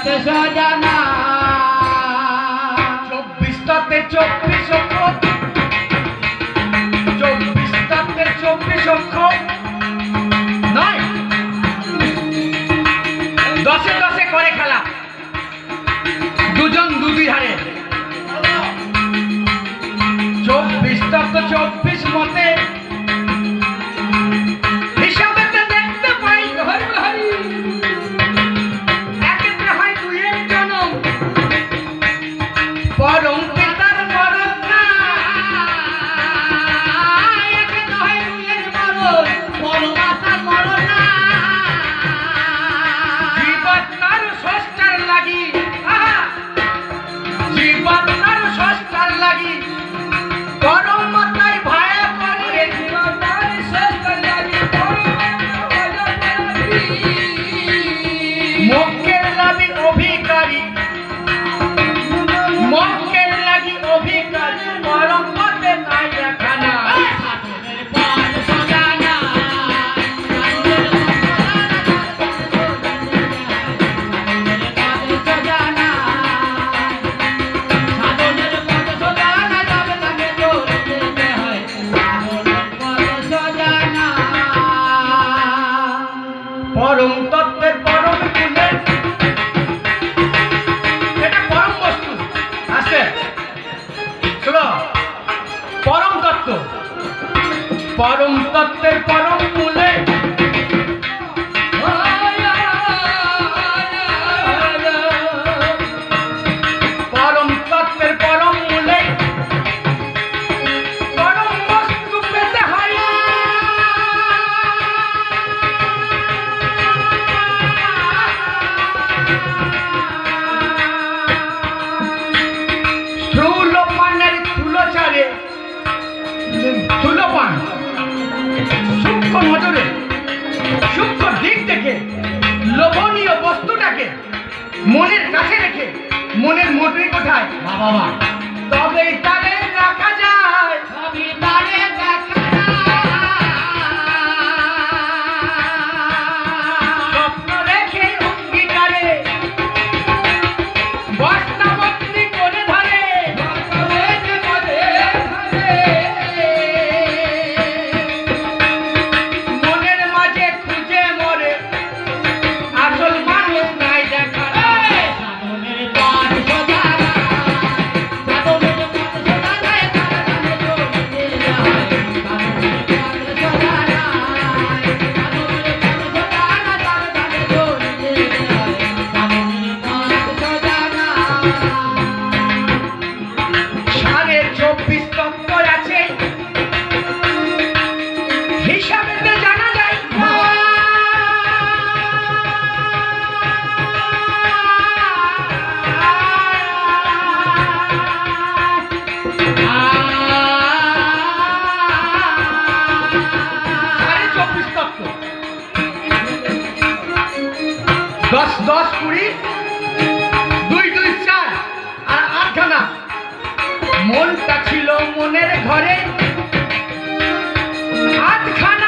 সাথে সজানা। চব্বিশ তাতে চব্বিশ অক্ষর চব্বিশ তাতে চব্বিশ অক্ষর নয়। দশে দশে করে খেলা। দুজন দুটি হারে। চব্বিশ তত্ত্ব চব্বিশ মতে। பாடும் স্থূলচারে স্থূল পান। সূক্ষ্ম নজরে, সূক্ষ্ম দিক থেকে লোভনীয় বস্তুটাকে মনের কাছে রেখে, মনের মোটরি কোথায়? বাবা। তবে মনটা ছিল মনের ঘরে। আটখানা